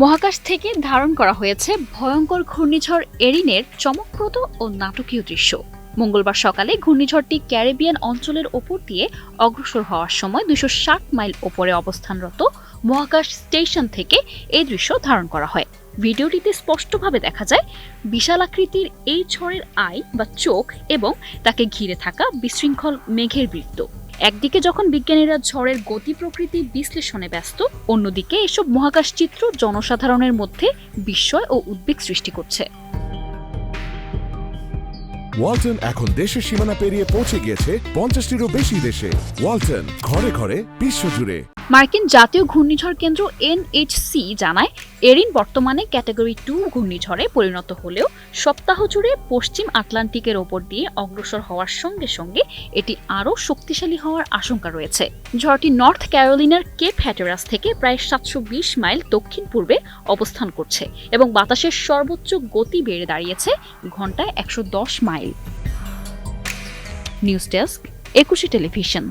মহাকাশ থেকে ধারণ করা হয়েছে ভয়ঙ্কর ঘূর্ণিঝড় এরিনের চমকপ্রদ ও নাটকীয় দৃশ্য। মঙ্গলবার সকালে ঘূর্ণিঝড়টি ক্যারিবিয়ান অঞ্চলের ওপর দিয়ে অগ্রসর হওয়ার সময় দুশো মাইল ওপরে অবস্থানরত মহাকাশ স্টেশন থেকে এই দৃশ্য ধারণ করা হয়। ভিডিওটিতে স্পষ্টভাবে দেখা যায়, বিশাল আকৃতির এই ঝড়ের আই বা চোখ এবং তাকে ঘিরে থাকা বিশৃঙ্খল মেঘের বৃত্ত। একদিকে যখন বিজ্ঞানীরা ঝড়ের গতি প্রকৃতি বিশ্লেষণে ব্যস্ত, অন্যদিকে এসব মহাকাশ চিত্র জনসাধারণের মধ্যে বিস্ময় ও উদ্বেগ সৃষ্টি করছে। ওয়ালটন এখন দেশের সীমানা পেরিয়ে পৌঁছে গিয়েছে পঞ্চাশটিরও বেশি দেশে। ওয়ালটন ঘরে ঘরে বিশ্বজুড়ে। মার্কিন জাতীয় ঘূর্ণিঝড় কেন্দ্র এনএইচসি জানায়, এরিন বর্তমানে ক্যাটাগরি টু ঘূর্ণিঝড়ে পরিণত হলেও সপ্তাহ জুড়ে পশ্চিম আটলান্টিকের ওপর দিয়ে অগ্রসর হওয়ার সঙ্গে সঙ্গে এটি আরও শক্তিশালী হওয়ার আশঙ্কা রয়েছে। ঝড়টি নর্থ ক্যারোলিনার কেপ হ্যাটেরাস থেকে প্রায় সাতশো বিশ মাইল দক্ষিণ পূর্বে অবস্থান করছে এবং বাতাসের সর্বোচ্চ গতি বেড়ে দাঁড়িয়েছে ঘন্টায় একশো দশ mile. News desk, Ekushey television.